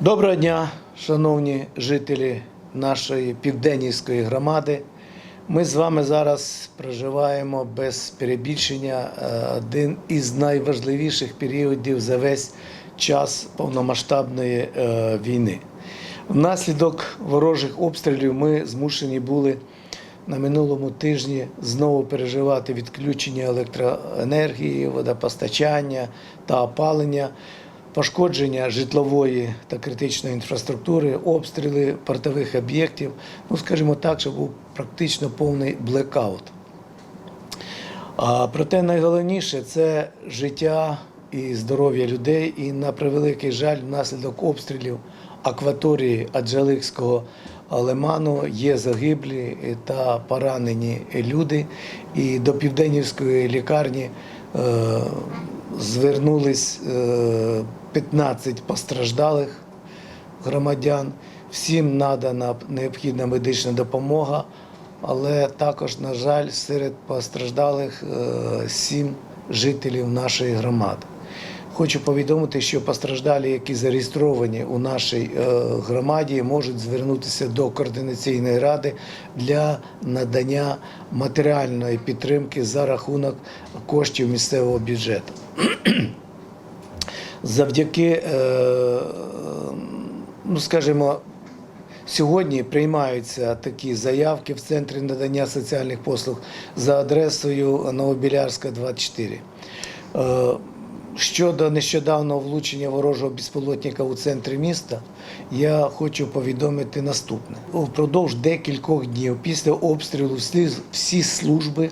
Доброго дня, шановні жителі нашої південнівської громади. Ми з вами зараз проживаємо без перебільшення е, один із найважливіших періодів за весь час повномасштабної е, війни. Внаслідок ворожих обстрілів ми змушені були на минулому тижні знову переживати відключення електроенергії, водопостачання та опалення, пошкодження житлової та критичної інфраструктури, обстріли портових об'єктів. Ну, скажімо так, що був практично повний блекаут. Проте найголовніше це життя і здоров'я людей. І на превеликий жаль, внаслідок обстрілів акваторії Аджаликського лиману є загиблі та поранені люди. І до південнівської лікарні е, звернулись е, 15 постраждалих громадян. Всім надана необхідна медична допомога, але також, на жаль, серед постраждалих е, сім жителів нашої громади. Хочу повідомити, що постраждалі, які зареєстровані у нашій е, громаді, можуть звернутися до координаційної ради для надання матеріальної підтримки за рахунок коштів місцевого бюджету. Завдяки, е, ну скажімо, Сьогодні приймаються такі заявки в центрі надання соціальних послуг за адресою Новобілярська, 24. Е, Щодо нещодавнього влучення ворожого безпілотника у центрі міста, я хочу повідомити наступне: упродовж декількох днів після обстрілу всі служби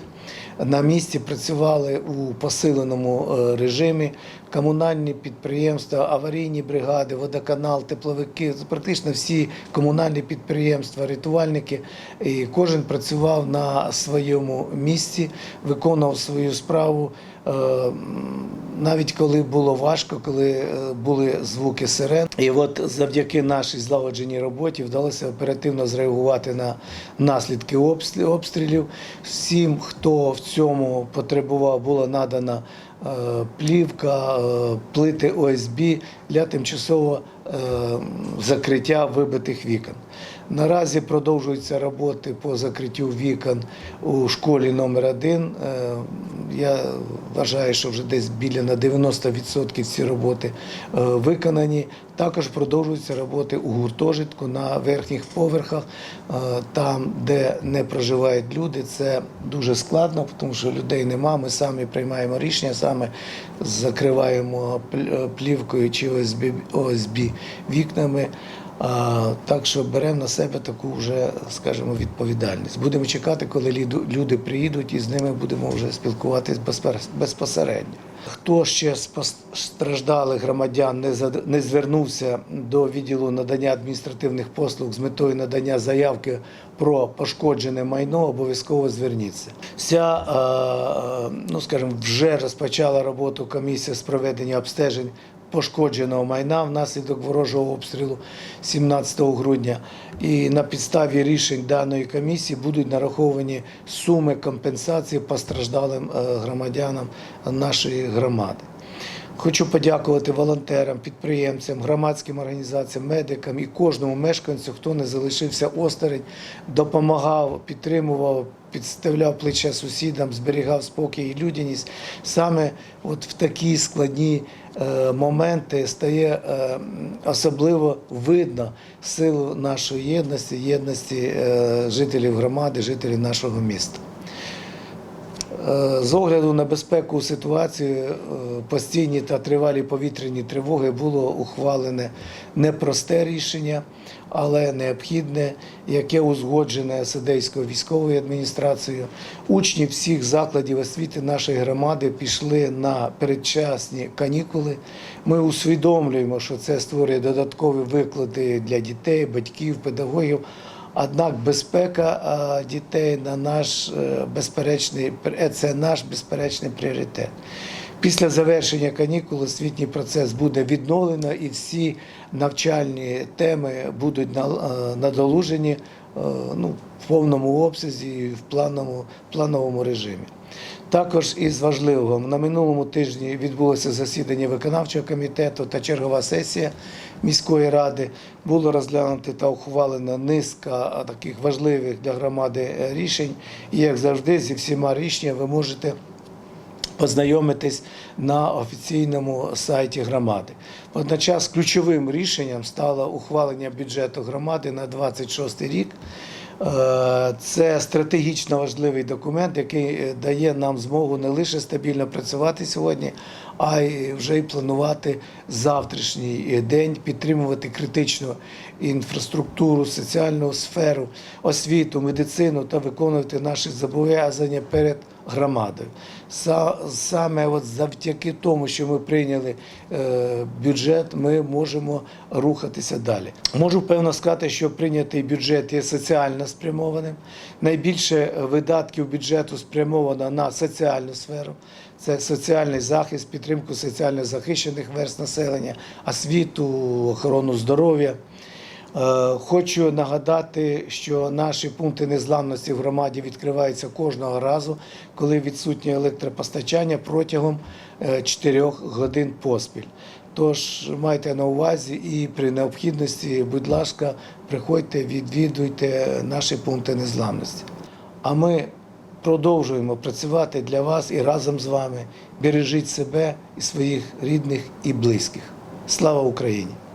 на місці працювали у посиленому е, режимі. Комунальні підприємства, аварійні бригади, водоканал, тепловики, практично всі комунальні підприємства, рятувальники. І кожен працював на своєму місці, виконував свою справу. Е, Навіть коли було важко, коли е, були звуки сирен, і от завдяки нашій злагодженій роботі вдалося оперативно зреагувати на наслідки обстрілів. Всім, хто в цьому потребував, була надана плівка, е, плити ОСБ для тимчасового е, закриття вибитих вікон. Наразі продовжуються роботи по закриттю вікон у школі номер 1 Я вважаю, що вже десь біля на 90% ці роботи е, виконані. Також продовжуються роботи у гуртожитку на верхніх поверхах, е, там, де не проживають люди. Це дуже складно, тому що людей нема. Ми самі приймаємо рішення, саме закриваємо пл- е, плівкою чи ОСБ, ОСБ вікнами. Так що беремо на себе таку вже, скажімо, відповідальність. Будемо чекати, коли люди приїдуть, і з ними будемо вже спілкуватись безпер- безпосередньо. Хто ще з постраждалих громадян не звернувся до відділу надання адміністративних послуг з метою надання заявки про пошкоджене майно, обов'язково зверніться. Вся, ну скажімо, вже розпочала роботу комісія з проведення обстежень пошкодженого майна внаслідок ворожого обстрілу 17 грудня. І на підставі рішень даної комісії будуть нараховані суми компенсації постраждалим е, громадянам нашої громади. Хочу подякувати волонтерам, підприємцям, громадським організаціям, медикам і кожному мешканцю, хто не залишився осторонь, допомагав, підтримував, підставляв плече сусідам, зберігав спокій і людяність. Саме от в такі складні е, моменти стає е, особливо видно силу нашої єдності, єдності е, жителів громади, жителів нашого міста. Е, З огляду на безпеку ситуації, е, постійні та тривалі повітряні тривоги було ухвалене непросте рішення, але необхідне, яке узгоджене Сидейською військовою адміністрацією. Учні всіх закладів освіти нашої громади пішли на передчасні канікули. Ми усвідомлюємо, що це створює додаткові виклади для дітей, батьків, педагогів. Однак безпека дітей на наш е, безперечний е, це наш безперечний пріоритет. Після завершення канікул освітній процес буде відновлено і всі навчальні теми будуть е, надолужені ну, в повному обсязі і в плановому режимі. Також із важливого на минулому тижні відбулося засідання виконавчого комітету та чергова сесія міської ради було розглянуто та ухвалено низка таких важливих для громади е, рішень. І як завжди, зі всіма рішеннями ви можете познайомитись на офіційному сайті громади. Водночас ключовим рішенням стало ухвалення бюджету громади на 26 рік. Е, Це стратегічно важливий документ, який е, дає нам змогу не лише стабільно працювати сьогодні, а й вже й планувати завтрашній е, день, підтримувати критичну інфраструктуру, соціальну сферу, освіту, медицину та виконувати наші зобов'язання перед громадою. Саме от завдяки тому, що ми прийняли е, бюджет, ми можемо рухатися далі. Можу певно сказати, що прийнятий бюджет є соціально спрямованим. Найбільше видатків бюджету спрямовано на соціальну сферу. Це соціальний захист, підтримку соціально захищених верст населення, освіту, охорону здоров'я. Е, Хочу нагадати, що наші пункти незламності в громаді відкриваються кожного разу, коли відсутнє електропостачання протягом 4 годин поспіль. Тож майте на увазі і при необхідності, будь ласка, приходьте, відвідуйте наші пункти незламності. А ми продовжуємо працювати для вас і разом з вами. Бережіть себе і своїх рідних і близьких. Слава Україні!